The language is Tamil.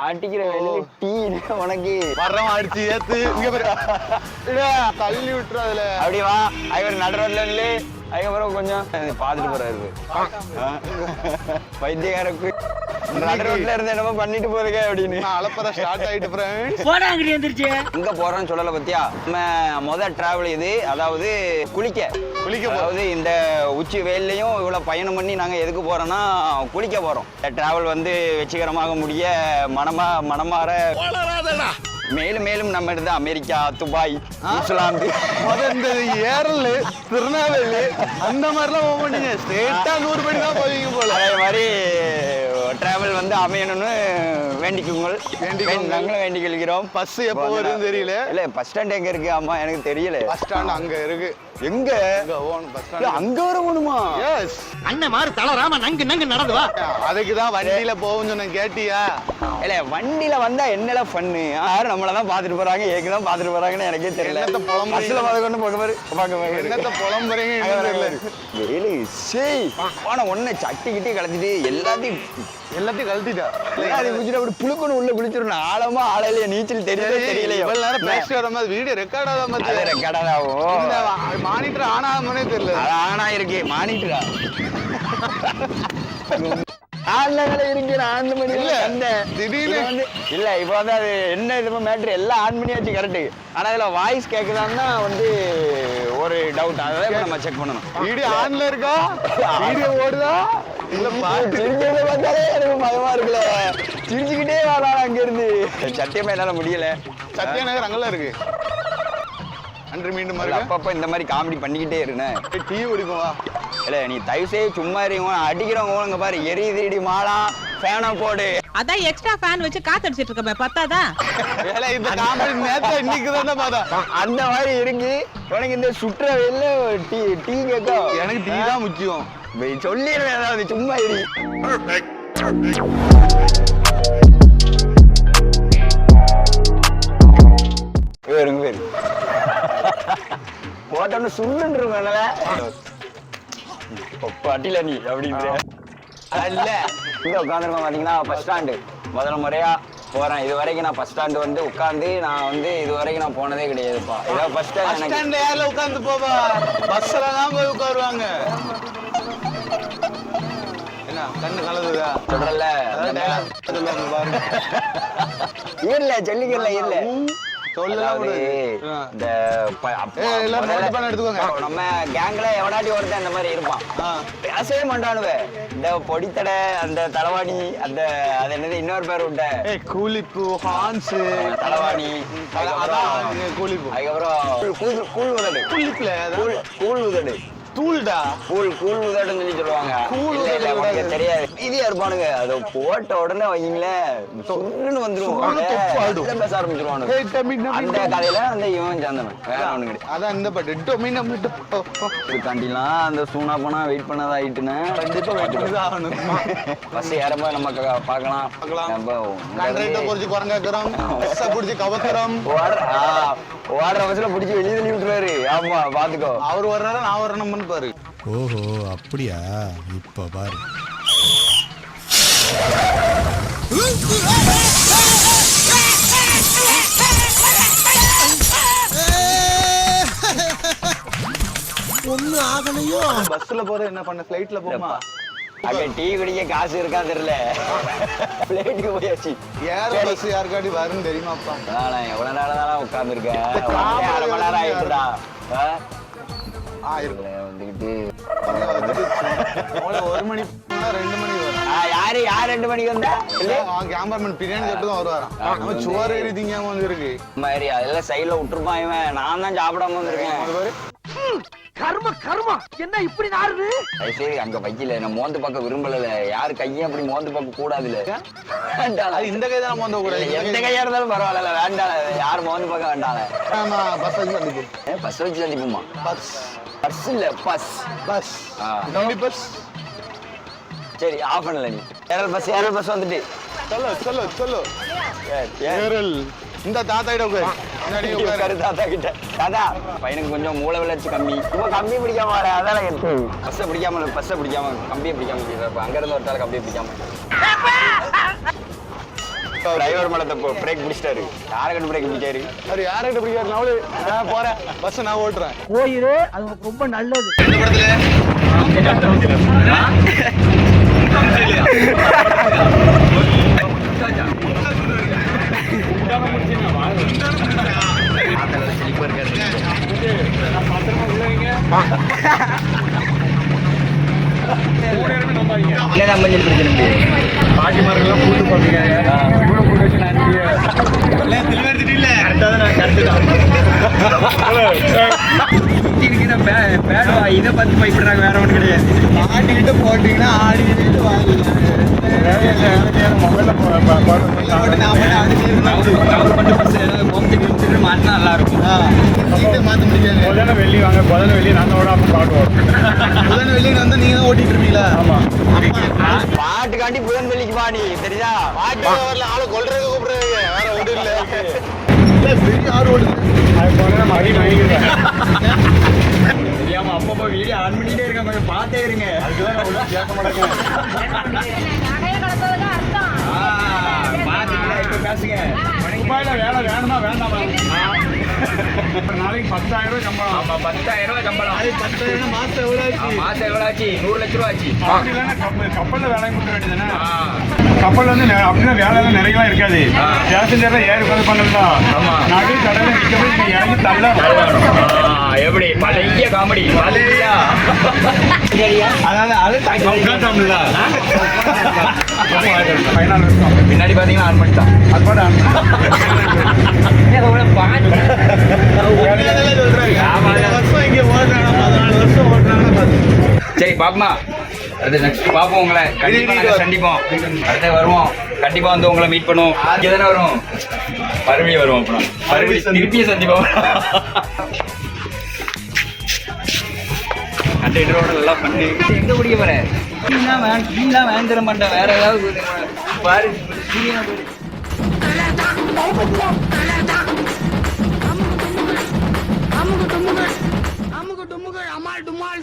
அடிக்கிற வேலையில டீ உனக்கு. வர்றவன் அடிச்சு ஏத்து. இங்க தள்ளி விட்டுரு அதுல. அப்படி வா. ஐவர் நடுரோட்ல அதுக்கப்புறம் கொஞ்சம். பாத்துட்டு போறாரு. வைத்தியகாரக்கு நடுரோட்ல இருந்து என்னமோ பண்ணிட்டு போறீங்க அப்படின்னு. நான் அலப்பற ஸ்டார்ட் ஆயிட்டு அங்கிட்டு வந்துருச்சு. எங்க போறோம்னு சொல்லல பத்தியா? நம்ம முத டிராவல் இது அதாவது குளிக்க. குளிக்க. அதாவது இந்த உச்சி வெயில்லையும் இவ்வளவு பயணம் பண்ணி நாங்க எதுக்கு போறோம்னா குளிக்க போறோம். டிராவல் வந்து வெற்றிகரமாக முடிய மனமா மனமாற மேலும் மேலும் நம்ம இருந்து அமெரிக்கா துபாய் முத இந்த ஏரல் திருநெல்வேலி. அந்த மாதிரிலாம் போக மாட்டீங்க. ஸ்ட்ரெயிட்டா நூறு படி தான் போவீங்க போல. அதே மாதிரி டிராவல் வந்து அமையணும்னு வேண்டிக்குங்கள். வேண்டிக்கோங்க. நாங்களும் வேண்டிக் கொள்கிறோம் பஸ் எப்போ வருதுன்னு தெரியல. இல்ல பஸ் ஸ்டாண்ட் எங்க இருக்கு ஆமா எனக்கு தெரியல. பஸ் ஸ்டாண்ட் அங்க இருக்கு. எங்க? அங்க வர எஸ் அண்ணன் மாதிரி தளராம நங்கு நங்கு நடந்து வா. அதுக்கு தான் வண்டியில போகும் சொன்னேன் கேட்டியா? இல்ல வண்டியில வந்தா என்னல பண்ணு யாரும் நம்மள தான் பாத்துட்டு போறாங்க? ஏக்கு தான் பாத்துட்டு போறாங்கன்னு எனக்கே தெரியல? பஸ்ல பாத்து கொண்டு போக பாரு. பாக்க பாரு. என்னத்த புலம்புறீங்க தெரியல. வேலு சேய் போன ஒண்ணு சட்டி கிட்டி கலத்திட்டு எல்லாத்தையும் எல்லாத்தையும் கழட்டிட்டா எல்லாத்தையும் குடிச்சிட்டு அப்படி புழுக்கணும் உள்ள குளிச்சிடணும் ஆழமா ஆளையிலேயே நீச்சல் தெரியல தெரியலையோ? இவ்வளவு நேரம் பேசிட்டு வர மாதிரி வீடியோ ரெக்கார்ட் ஆகாம அது ரெக்கார்டாகும் மானிட்டர் ஆன் ஆகாமனே தெரியல. அது ஆனா இருக்கு மானிட்டரா? ஆன்லைன்ல இருக்கு நான் ஆன் பண்ணி இல்ல, இல்ல திடீர்னு- வந்து இல்ல இப்போ வந்து அது என்ன இது மேட்ரு எல்லாம் ஆன் பண்ணியாச்சு கரெக்ட் ஆனா இதுல வாய்ஸ் கேக்குதான்னா வந்து ஒரு டவுட் அதை இப்ப நம்ம செக் பண்ணணும். வீடியோ ஆன்ல இருக்கா? வீடியோ ஓடுதா? இல்ல சிரிக்கிறத பார்த்தாலே எனக்கு பயமா இருக்குல்ல. சிரிச்சுக்கிட்டே வாடா அங்க இருந்து. சத்தியமா என்னால முடியல. சத்யா நகர் அங்கெல்லாம் இருக்கு. அன்று மீண்டும் அப்பப்ப இந்த மாதிரி காமெடி பண்ணிக்கிட்டே இருந்தேன் டீ குடிப்போம் வா. இல்ல நீ தயவு செய்து சும்மா இருங்க அடிக்கிறவங்க இங்க பாரு. எரியுது மாலா ஃபேனை போடு. அதான் எக்ஸ்ட்ரா ஃபேன் வச்சு காத்தடிச்சிட்டு இருக்கமே பத்தாதா? வேலை இந்த காமெடி நேத்தா இன்னைக்கு தானே பார்த்தா? அந்த மாதிரி இருக்கு உனக்கு இந்த சுற்ற வெயில்ல டீ டீ கேட்கும் எனக்கு டீ தான் முக்கியம். சொல்லிடுறேன் ஏதாவது சும்மா இரு. போட்டோன்னு சுள்ளுன்றதுனால பட்டில நீ அப்படின்ற இல்ல. இங்க உட்காந்துருக்கோம் பாத்தீங்கன்னா பஸ் ஸ்டாண்டு முதல் முறையா போறேன். இது வரைக்கும் நான் பஸ் ஸ்டாண்டு வந்து உட்காந்து நான் வந்து இது வரைக்கும் நான் போனதே கிடையாதுப்பா. ஏதோ பஸ் ஸ்டாண்ட் ஸ்டாண்ட்ல யாரில் உட்காந்து போவா? பஸ்ல தான் போய் உட்காருவாங்க. என்ன கண்ணு கலதுதா சொல்றல பாருங்க. இல்ல சொல்லிக்கல இல்ல. அதாவது. இந்த. நம்ம கேங்ல எவனாட்டி ஒருத்தன் இந்த மாதிரி இருப்பான். பேசவே மாட்டானுவே. இந்த பொடித்தடை அந்த தலவாணி அந்த அது என்னது இன்னொரு பேர் விட்ட கூலிப்பு ஹான்ஸ். தலவாணி கூலிப்பு. அதுக்கப்புறம் கூழ் கூழ் உதடு. கூலிப்புல கூழ் கூழ் உதடு. தூள்டா. கூழ் கூழ் உதடுன்னு சொல்லி சொல்லுவாங்க. கூழ் இல்ல இல்ல உனக்கு. தெரியாது. இதே இருப்பானுங்க. அதை போட்ட உடனே வைங்களேன். தொப்பாடும். அப்படியே பேச ஆரம்பிச்சிருவானுங்க அந்த. கதையில அந்த இவன் சேர்ந்தவன். வேற ஒண்ணு கிடையாது. அதான் இந்த பாட்டு. டொமினோ இதுக்காண்டிலாம் அந்த சூனா போனா வெயிட் பண்ணதா ஆயிட்டுன்னு கண்டிப்பா வெயிட் பண்ணி தான் ஆகணும் பஸ் ஏறப்ப நம்ம க- பார்க்கலாம். பார்க்கலாம். நம்ம கண்ட்ரைட்ட பொறிச்சு குரங்காக்குறோம். பஸ்ஸை பிடிச்சி கவத்துறோம் ஓடுற ஓடுற பஸ்ல பிடிச்சி வெளியே தள்ளி விட்டுருவாரு. ஆமா பாத்துக்கோ. அவர் வர்றாரு நான் வரணும்னு பாரு. ஓஹோ அப்படியா? இப்ப பாரு. ஒன்னும் ஆகலையோ? பஸ்ல போற என்ன பண்ண? ஃபிளைட்ல போமா? அங்க டீ குடிக்க காசு இருக்கா தெரியல பிளேட்டுக்கு போயாச்சு. ஏர் பஸ் யாருக்காடி வரும்னு தெரியுமாப்பா? நான் எவ்வளவு நேரம் தானே உட்காந்துருக்கேன் அரை மணி நேரம் ஆயிடுச்சுடா. வந்துகிட்டு ஒரு மணி ரெண்டு மணி வரும். யாரு யார் ரெண்டு மணிக்கு வந்தா? இல்ல அவன் கேமராமேன் பிரியாணி தொட்டு தான் வருவாராம். நம்ம சுவர் ஏறி திங்காம மாதிரி அதெல்லாம் சைடுல விட்டுருப்பான் இவன். நான் தான் சாப்பிடாம வந்திருக்கேன். கர்ம கர்மா. என்ன இப்படி நாருது சரி அங்க வைக்கல நான் மோந்து பார்க்க விரும்பல. யாரு கையும் அப்படி மோந்து பார்க்க கூடாதுல வேண்டாம். இந்த கை தான் போந்த கூட எந்த கையா இருந்தாலும் பரவாயில்ல வேண்டாம். யாரும் மோந்து பார்க்க வேண்டாம். ஆமா பஸ் வச்சு சந்திப்போம் பஸ் வச்சு சந்திப்போமா பஸ் பஸ். இல்ல பஸ். பஸ். டவுனி பஸ். சரி ஆஃப் பண்ணல நீ. ஏரல் பஸ் ஏரல் பஸ் வந்துட்டு. சொல்லு சொல்லு சொல்லு. ஏரல் இந்த தாத்தா கிட்ட உட்காரு. தாத்தா கிட்ட தாத்தா பையனுக்கு கொஞ்சம் மூளை வளர்ச்சி கம்மி. ரொம்ப கம்பி பிடிக்காம வர அதால பஸ்ஸை பிடிக்காம பஸ்ஸை பிடிக்காம கம்பியை பிடிக்காம. அங்க இருந்து ஒருத்தால கம்பியை பிடிக்காம. டிரைவர் மேல தப்பு பிரேக் பிடிச்சிட்டாரு. யாரை பிரேக் பிடிச்சாரு. அது யார்கிட்ட பிடிக்காது நான் நான் போறேன். பஸ் நான் ஓட்டுறேன். போயிரு அது உனக்கு ரொம்ப நல்லது. என்னதான் மஞ்சள் பிரச்சனை இதை பார்த்து பயப்படுறாங்க வேற ஒன்று கிடையாது ஆடிக்கிட்டு போட்டீங்கன்னா ஆடிக்கிட்டு மாட்டினா நல்லா இருக்கும் மாத்த முடியாது முதல்ல வெள்ளி வாங்க முதல்ல வெள்ளி நாங்கள் விட அப்போ பாடுவோம் புதன் வெளியில வந்து நீங்க தான் ஓட்டிட்டு இருப்பீங்களா ஆமா பாட்டுக்காண்டி புதன் வெள்ளிக்கு பாடி தெரியுதா? பாட்டு வரல ஆளை கொல்றது கூப்பிடுறீங்க. வேற ஒன்றும் இல்ல. இல்ல பெரிய ஆறு ஓடுது. அது நம்ம அடி வாங்கிக்கிறேன் தெரியாம அப்பப்போ வீடியோ ஆன் பண்ணிட்டே இருக்க கொஞ்சம் பார்த்தே இருங்க. அதுக்குதான் நான் ஒன்றும் கேட்க மாட்டேங்க. ஆ, பாத்தீங்களா? இப்ப பேசுங்க. துபாயில வேலை வேணுமா வேண்டாமா? நாளைக்கு பத்தாயிரம் ரூபாய் சம்பளம். ஆமா பத்தாயிரம் ரூபாய் சம்பளம். பத்தாயிரம் மாசம் எவ்வளவு ஆ, ஆச்சு மாசம் எவ்வளவு ஆச்சு? நூறு லட்ச ரூபா ஆச்சு. அப்படி இல்லைன்னா கப்பல் கப்பல்ல வேலை கொடுக்க வேண்டியதுதானே? ஆ, கப்பல்ல வந்து அப்படின்னா வேலை எல்லாம் நிறையலாம் இருக்காது. பேசஞ்சர்ல ஏறி உட்காந்து பண்ணலாம். ஆமா. நடு கடல நிக்க போய் நீங்க இறங்கி தள்ள எப்படி? பழைய காமெடி. பழைய அதாவது அது பின்னாடி பாத்தீங்கன்னா ஆன் பண்ணிட்டான் அது பாட்டு ஆமா. வருஷம் இங்க ஓடுறாங்க பதினாலு வருஷம் ஓடுறாங்க சரி பாப்போமா. அடுத்து நெக்ஸ்ட் பாப்போம் உங்களை. கண்டிப்பா நாங்க சந்திப்போம். அடுத்து வருவோம். கண்டிப்பா வந்து உங்களை மீட் பண்ணுவோம். இங்க தானே வருவோம்? மறுபடியும் வருவோம் அப்புறம். மறுபடியும் திருப்பியும் சந்திப்போம். கண்ட இடரோட நல்லா பண்ணி எங்கே குடிக்க போகிற டீலாம் வேன் டீலாம் வேன் தர மாட்டேன் வேறு ஏதாவது பாரு சீரியனா போய் அமுக டுமுகள் அமால் டுமால்